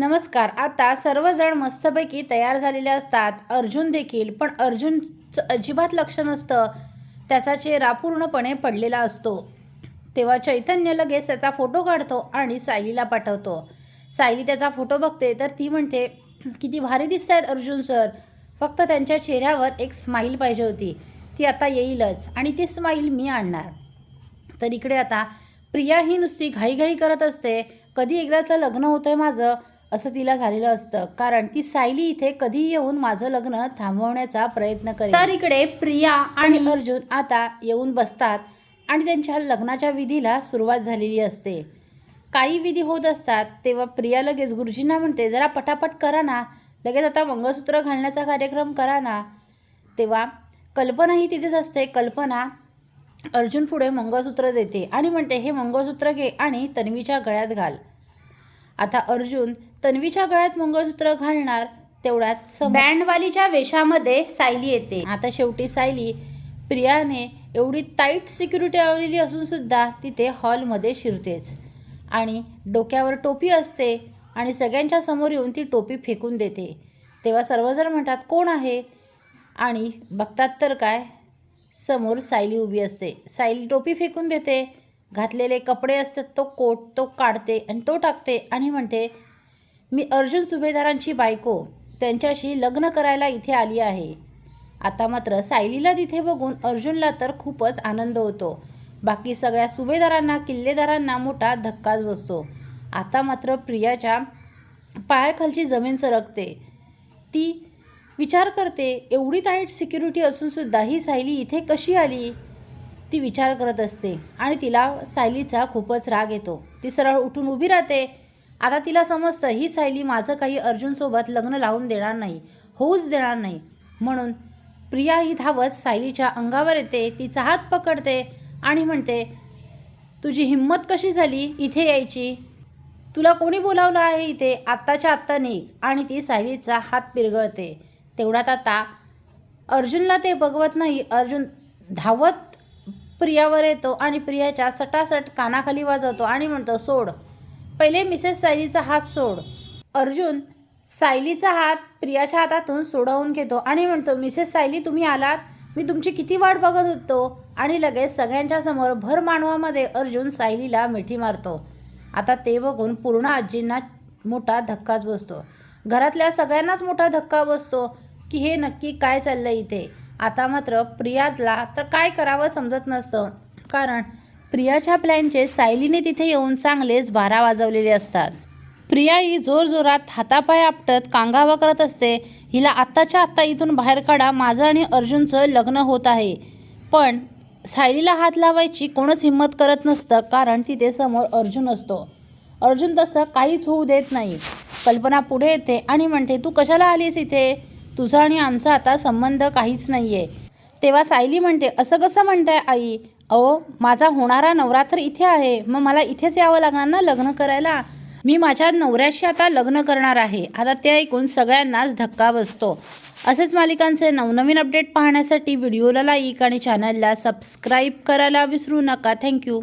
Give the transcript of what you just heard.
नमस्कार. आता सर्वजण मस्तपैकी तयार झालेले असतात. अर्जुन देखील पण अर्जुनचं अजिबात लक्ष नसतं. त्याचा चेहरा पूर्णपणे पडलेला असतो. तेव्हा चैतन्य लगेच त्याचा फोटो काढतो आणि सायलीला पाठवतो. सायली त्याचा फोटो बघते तर ती म्हणते किती भारी दिसत आहेत अर्जुन सर. फक्त त्यांच्या चेहऱ्यावर एक स्माईल पाहिजे होती. ती आता येईलच आणि ती स्माईल मी आणणार. तर इकडे आता प्रिया ही नुसती घाईघाई करत असते. कधी एकदाचं लग्न होतं आहे माझं? असं तिला झालेलं असतं. कारण ती सायली इथे कधी येऊन माझं लग्न थांबवण्याचा प्रयत्न करेल. तर इकडे प्रिया आणि अर्जुन आता येऊन बसतात आणि त्यांच्या लग्नाच्या विधीला सुरुवात झालेली असते. काही विधी होत असतात तेव्हा प्रिया लगेच गुरुजींना म्हणते जरा पटापट करा ना. लगेच आता मंगळसूत्र घालण्याचा कार्यक्रम करा ना. तेव्हा कल्पना ही तिथेच असते. कल्पना अर्जुन पुढे मंगळसूत्र देते आणि म्हणते हे मंगळसूत्र घे आणि तन्वीच्या गळ्यात घाल. आता अर्जुन तन्वीच्या गळ्यात मंगळसूत्र घालणार तेवढ्यात बँडवालीच्या वेशामध्ये सायली येते. आता शेवटी सायली प्रियाने एवढी टाईट सिक्युरिटी लावलेली असून सुद्धा तिथे हॉलमध्ये शिरतेच. आणि डोक्यावर टोपी असते आणि सगळ्यांच्या समोर येऊन ती टोपी फेकून देते. तेव्हा सर्वजण म्हणतात कोण आहे? आणि बघतात तर काय समोर सायली उभी असते. सायली टोपी फेकून देते घातलेले कपडे असतात तो कोट तो काढते आणि तो टाकते आणि म्हणते मी अर्जुन सुभेदारांची बायको त्यांच्याशी लग्न करायला इथे आली आहे. आता मात्र सायलीला तिथे बघून अर्जुनला तर खूपच आनंद होतो. बाकी सगळ्या सुभेदारांना किल्लेदारांना मोठा धक्काच बसतो. आता मात्र प्रियाच्या पायाखालची जमीन सरकते. ती विचार करते एवढी टाईट सिक्युरिटी असूनसुद्धा ही सायली इथे कशी आली? ती विचार करत असते आणि तिला सायलीचा खूपच राग येतो. ती सरळ उठून उभी राहते. आता तिला समजतं ही सायली माझं काही अर्जुनसोबत लग्न लावून देणार नाही होऊच देणार नाही. म्हणून प्रिया ही धावत सायलीच्या अंगावर येते तिचा हात पकडते आणि म्हणते तुझी हिंमत कशी झाली इथे यायची? तुला कोणी बोलावलं आहे इथे? आत्ताच्या आत्ता निघ. आणि ती सायलीचा हात पिरगळते. तेवढ्यात आता अर्जुनला ते बघवत नाही. अर्जुन धावत प्रियावर येतो आणि प्रियाच्या सटासट कानाखाली वाजवतो आणि म्हणतो सोड. पहिले मिसेस सायलीचा हात सोड. अर्जुन सायलीचा हात प्रियाच्या हातातून सोडवून घेतो आणि म्हणतो मिसेस सायली तुम्ही आलात? मी तुमची किती वाट बघत होतो? आणि लगेच सगळ्यांच्या समोर भर मानवामध्ये अर्जुन सायलीला मिठी मारतो. आता ते बघून पूर्ण आजींना मोठा धक्काच बसतो. घरातल्या सगळ्यांनाच मोठा धक्का बसतो की हे नक्की काय चाललं इथे? आता मात्र प्रियाला तर काय करावं समजत नसतं. कारण प्रियाच्या प्लॅनचे सायलीने तिथे येऊन चांगलेच बारा वाजवलेले असतात. प्रिया ही जोरजोरात हातापाय आपटत कांगावा करत असते. हिला आत्ताच्या आत्ता इथून बाहेर काढा माझं आणि अर्जुनचं लग्न होत आहे. पण सायलीला हात लावायची कोणच हिंमत करत नसतं कारण तिथे समोर अर्जुन असतो. अर्जुन तसं काहीच होऊ देत नाही. कल्पना पुढे येते आणि म्हणते तू कशाला आलीस इथे? तुझा आणि आमचा आता संबंध काहीच नाही आहे तेव्हा सायली म्हणते असं कसं म्हणताय आई? अहो माझा होणारा नवरा तर इथे आहे. मग मला इथेच यावं लागणार ना लग्न करायला? मी माझ्या नवऱ्याशी आता लग्न करणार आहे. आता ते ऐकून सगळ्यांनाच धक्का बसतो. असेच मालिकांचे नवनवीन अपडेट पाहण्यासाठी व्हिडिओला लाईक आणि चॅनलला सबस्क्राईब करायला विसरू नका. थँक्यू